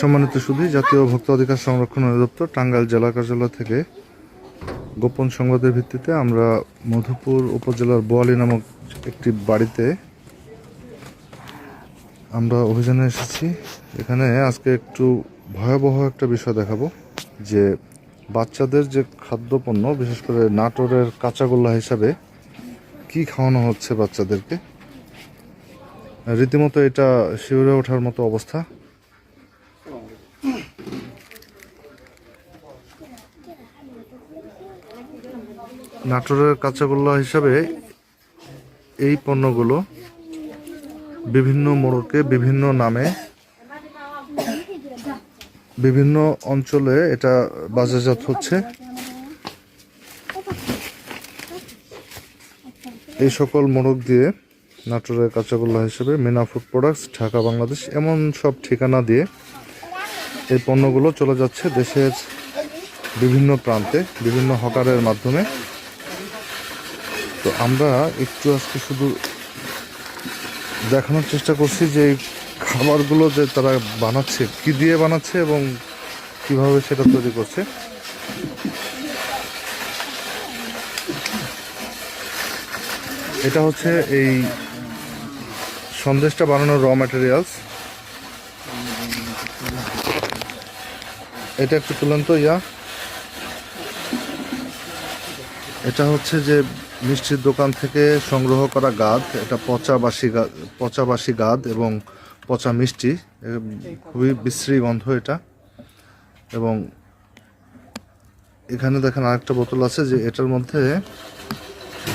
সম্মানিত সুধী, জাতীয় ভোক্তা অধিকার সংরক্ষণ অধিদপ্তর টাঙ্গাইল জেলা কার্যালয় থেকে গোপন সংবাদের ভিত্তিতে আমরা মধুপুর উপজেলার বোয়ালি নামক একটি বাড়িতে আমরা অভিযানে এসেছি। এখানে আজকে একটু ভয়াবহ একটা বিষয় দেখাবো, যে বাচ্চাদের যে খাদ্যপণ্য, বিশেষ করে নাটোরের কাঁচাগোল্লা হিসাবে কি খাওয়ানো হচ্ছে বাচ্চাদেরকে রীতিমতো এটা শিউরে ওঠার মতো অবস্থা। নাটোরের কাঁচাগোল্লা হিসাবে এই পণ্যগুলো বিভিন্ন মোড়কে বিভিন্ন নামে বিভিন্ন অঞ্চলে এটা বাজারজাত হচ্ছে। এই সকল মোড়ক দিয়ে নাটোরের কাঁচাগোল্লা হিসেবে মিনা ফুড প্রোডাক্টস, ঢাকা, বাংলাদেশ, এমন সব ঠিকানা দিয়ে এই পণ্যগুলো চলে যাচ্ছে দেশের বিভিন্ন প্রান্তে, বিভিন্ন হকারের মাধ্যমে। তো আমরা একটু আজকে শুধু দেখানোর চেষ্টা করছি যে এই খাবারগুলো যে তারা বানাচ্ছে, কি দিয়ে বানাচ্ছে এবং কীভাবে সেটা তৈরি করছে। এটা হচ্ছে এই সন্দেশটা বানানোর র ম্যাটেরিয়ালস এটা একটু তুলেন তো ইয়া। এটা হচ্ছে যে মিষ্টির দোকান থেকে সংগ্রহ করা গাদ, এটা পচা বাসি গাদ পচা বাসি গাদ এবং পচা মিষ্টি। খুবই বিশ্রী গন্ধ এটা। এবং এখানে দেখেন আরেকটা বোতল আছে যে এটার মধ্যে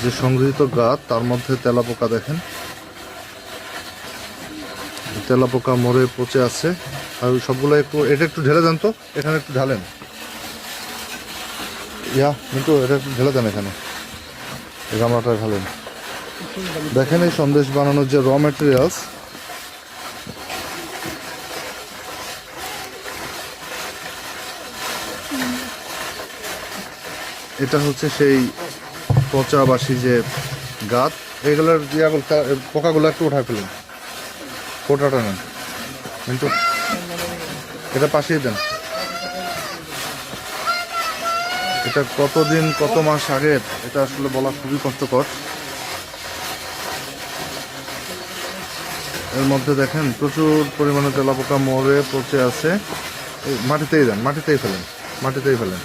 যে সংগৃহীত গাদ, তার মধ্যে তেলাপোকা দেখেন। তেলাপোকা মরে পচে আছে। আর সবগুলো একটু এটা একটু ঢেলে দেন তো। এখানে একটু ঢালেন। ইয়া, কিন্তু এটা একটু ঢেলে দেন এখানে। এই গামলাটা ঢালেন। দেখেন এই সন্দেশ বানানোর যে র মেটেরিয়ালস এটা হচ্ছে সেই পচা বাসি যে গাত। এগুলোর পোকাগুলো একটু উঠায় ফেলুন। ফোটাটা নেন। কিন্তু এটা পাশিয়ে দেন। এটা কতদিন, কত মাস আগের এটা আসলে বলা খুবই কষ্টকর। এর মধ্যে দেখেন, প্রচুর পরিমাণে তেলাপোকা মরে পচে আছে। মাটিতেই দেন, মাটিতেই ফেলেন মাটিতেই ফেলেন।